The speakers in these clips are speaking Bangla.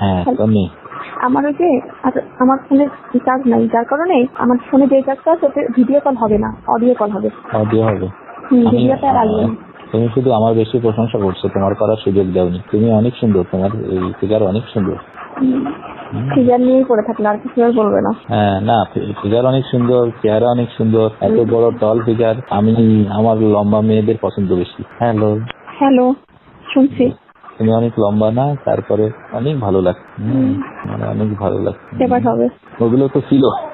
হ্যাঁ হ্যালো। তুমি আমার ওই যে আর- আমার ফোনে রিচার্জ নাই যার কারণে আমার ফোনে যে রিচার্জটা আছে ভিডিও কল হবে না অডিও কল হবে। অডিও হবে। ভিডিওটা। আহ, তুমি শুধু আমার বেশি প্রশংসা করছ তোমার করার সুযোগ দাওনি। তুমি অনেক সুন্দর তোমার এই ফিগার অনেক সুন্দর। হুম, ফিগার নিয়েই পড়ে থাকলে আর কিছু আর বলবে না। হ্যাঁ না ফিগার অনেক সুন্দর চেহারা অনেক সুন্দর এত বড় টল ফিগার আমি আমার লম্বা মেয়েদের পছন্দ বেশি। হ্যালো। হ্যালো শুনছি। তুমি অনেক লম্বা না তারপরে অনেক ভালো লাগছে। মানে অনেক ভালো লাগছে। এবার হবে। ওগুলো তো ছিল।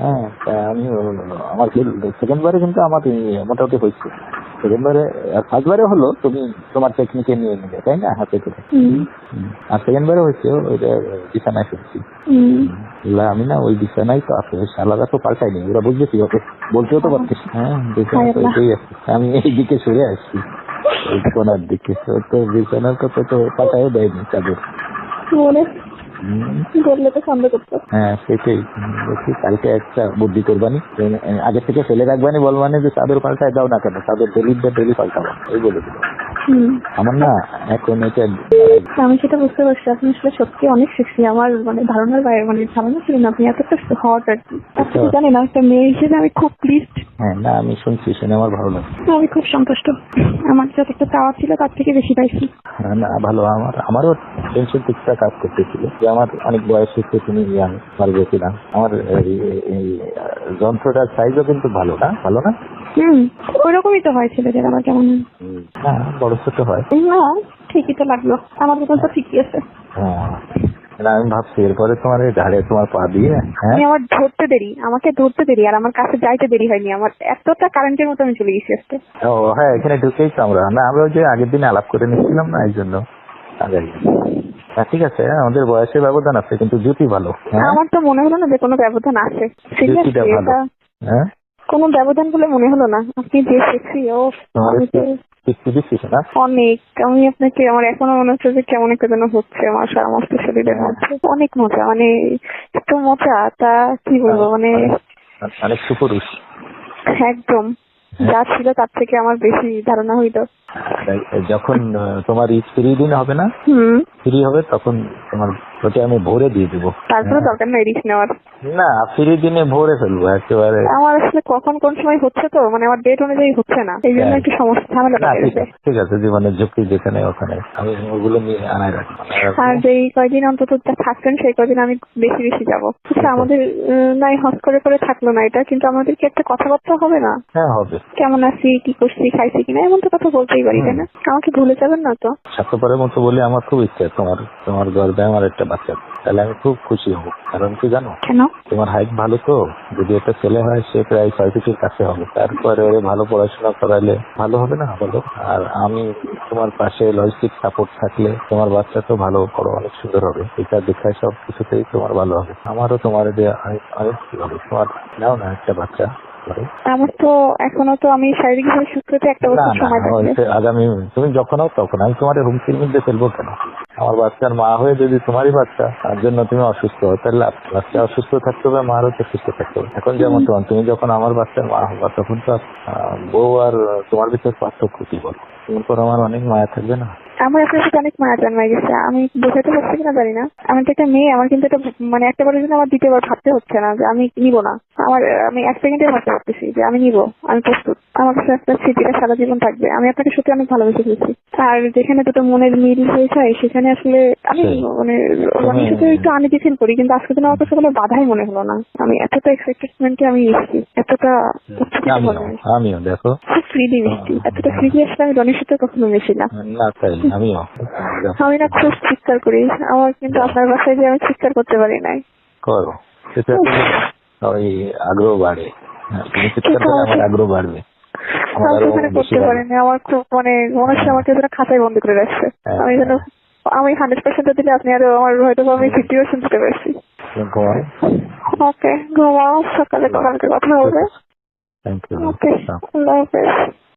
হ্যাঁ আমি আমার সেকেন্ড বারে কিন্তু আমার মোটামুটি হয়েছে। সেকেন্ড বারে ফার্স্ট বারে হলো তুমি তোমার টেকনিকে নিয়ে নিলে তাই না? হাতে করে। আর সেকেন্ড বারে হয়েছে ওইটা বিছানায় শুনছি। আমি না ওই বিছানায় তো আছে সালাদা তো পাল্টাইনি ওরা বুঝবে কি ওকে বলতেও তো পারতিস হ্যাঁ বিছানা তো এটাই আমি এই দিকে সরে আসছি ওই কোনার দিকে। তো বিছানার কথা তো পাল্টাও দেয়নি চাদর। মনে হ্যাঁ সেটাই। কালকে একটা বুদ্ধি করবানি। আগে থেকে ফেলে রাখবানি বলবানি যে চাদর পাল্টায় দাও না কেন? চাদর ডেলিটা ডেলি পাল্টাবো। এই বলে দিল। আমার না এখন এটা আমি সেটা বুঝতে পারছি আপনি আসলে সত্যি অনেক সেক্সি আমার মানে ধারণার বাইরে মানে ধারণা ছিল না। আপনি এতটা হট আর কি। আপনি জানেন একটা মেয়ে হিসেবে আমি খুব প্লিজড হ্যাঁ না আমি শুনছি শুনে আমার ভালো লাগে আমি খুব সন্তুষ্ট। আমার যতটা চাওয়া ছিল তার থেকে বেশি পাইছি। না ভালো। আমার আমারও টেনশন কিছুটা কাজ করতেছিল। যে আমার অনেক বয়স হচ্ছে তুমি ইয়াং আমার গেছিলাম আমার এই- যন্ত্রটার সাইজও কিন্তু ভালো না ভালো না? হুম ওইরকমই তো হয় ছেলেদের আমার কেমন না বড় ছোট হয়। না ঠিকই তো লাগল। আমার মতন তো ঠিকই আছে। হ্যাঁ আমি ভাবছি এরপরে তোমার এই ঘাড়ে তোমার পা দিয়ে হ্যাঁ? আমি আমার ধরতে দেরি আমাকে ধরতে দেরি আর আমার কাছে যাইতে দেরি হয়নি। আমার এতটা কারেন্টের মতো আমি চলে গেছি আজকে। ও হ্যাঁ এখানে ঢুকেই তো আমরা। না আমরা যে আগের দিন আলাপ করে নিচ্ছিলাম না এই জন্য আগে হ্যাঁ ঠিক আছে আমাদের বয়সের ব্যবধান আছে কিন্তু জুতি ভালো হ্যাঁ? আমার তো মনে হলো না যে কোনো ব্যবধান আছে। জুতিটা ভালো হ্যাঁ? কোনো ব্যবধান বলে মনে হলো না। আপনি যে সেক্সি ও একটু অনেক। আমি আপনাকে আমার এখনও মনে হচ্ছে যে কেমন একটা যেন হচ্ছে আমার সমস্ত শরীরের মধ্যে। অনেক মজা মানে এত মজা তা কি বলব মানে অনেক সুপুরুষ। একদম। যা ছিল তার থেকে আমার বেশি ধারণা হইল। যখন তোমার এই ফ্রি দিন হবে না? ফ্রি হবে তখন তোমার ওটা আমি ভরে দিয়ে দেবো। তারপরে দরকার নাই রিস্ক নেওয়ার। না ফ্রি দিনে ভরে ফেলব একেবারে। আমার আসলে কখন কোন সময় হচ্ছে তো মানে আমার ডেট অনুযায়ী হচ্ছে না এই জন্য হ্যাঁ। একটু সমস্যা ঝামেলা ঠিক আছে জীবনের ঝুঁকি যেখানে ওখানে। আমি ওগুলো নিয়ে আনাই রাখব আর যেই কয়দিন অন্তত থাকছেন সেই কয়দিন আমি বেশি বেশি যাব। আচ্ছা আমাদের নাই হস করে করে থাকল না এটা কিন্তু আমাদের কি একটা কথাবার্তা হবে না? হ্যাঁ হবে। কেমন আছি কি করছি খাইছি কিনা এমন তো কথা বলতেই পারি তাই না? আমাকে ভুলে যাবেন না তো। স্বার্থপরের মতো বলে আমার খুব ইচ্ছা তোমার তোমার গর্বে আমার একটা বাচ্চা। তাহলে আমি খুব খুশি হব। কারণ কি জানো? কেন? তোমার হাইট ভালো তো? যদি একটা ছেলে হয় সে প্রায় ছয় ফিটের কাছে হবে। তারপরে ওরে ভালো পড়াশোনা করালে ভালো হবে না? বলো। আর আমি তোমার পাশে লজিস্টিক সাপোর্ট থাকলে তোমার বাচ্চা তো ভালো করো অনেক সুন্দর হবে। এটা দেখায় সব কিছুতেই তোমার ভালো হবে। আমারও তোমার দিয়ে অনেক অনেক কি হবে? তোমার নাও না একটা বাচ্চা। করে। আমার তো এখনও তো আমি শারীরিকভাবে সুস্থ একটা বছর সময় আগামী তুমি যখন হোক তখন। আমি তোমার হুমকির মধ্যে ফেলব কেন? আমার বাচ্চার মা হয়ে যদি তোমারই বাচ্চা তার জন্য তুমি অসুস্থ তাহলে বাচ্চা অসুস্থ থাকতে হবে মারও তো সুস্থ থাকতে হবে। এখন যেমন তোমার তুমি যখন আমার বাচ্চার মা হবা তখন তো বউ আর তোমার ভিতর পার্থক্য কি বল? তোমার পর আমার অনেক মায়া থাকবে না? আমার আপনার সাথে অনেক মায়া জন্মাই গেছে। আমি বোঝাতে পারছি কিনা জানি না। আমি তো একটা মেয়ে আমার কিন্তু এটা মানে একটা বারের জন্য আমার দ্বিতীয়বার ভাবতে হচ্ছে না যে আমি নিব না। আমার আমি এক সেকেন্ডে ভাবতে পারতেছি যে আমি নিব আমি প্রস্তুত। আমার কাছে একটা স্মৃতিটা সারা জীবন থাকবে। আমি আপনাকে সত্যি অনেক ভালোবেসে ফেলছি। আর যেখানে দুটো মনের মিল হয়ে যায় সেখানে আসলে আমি মানে সাথে একটু আনিজি ফিল করি কিন্তু আজকে দিন আমার কাছে কোনো বাধাই মনে হলো না। আমি এতটা এক্সাইটেডমেন্টে আমি এসেছি এতটা আমিও দেখো। খুব ফ্রিলি মিশছি এতটা ফ্রিলি আসলে আমি রনির সাথে কখনো মিশি না। আমিও। আমি না খুব চিৎকার করি আমার কিন্তু আপনার বাসায় যে আমি চিৎকার করতে পারি নাই। করো সেটা ওই আগ্রহ বাড়ে। হ্যাঁ, তুমি চিৎকার করলে আমার আগ্রহ বাড়বে। আমি আরও করতে। পারিনি আমার খুব মানে মনে হচ্ছে আমাকে যেন খাতায় বন্দি করে রাখছে। হ্যাঁ। আমি যেন আমি হান্ড্রেড পার্সেন্ট দিলে আপনি আরও আমার হয়তো আমি ফিফটি পার্সেন্ট দিতে পারছি। ওকে ঘুমাও সকালে কালকে কথা হবে। ওকে আল্লাহ হাফেজ।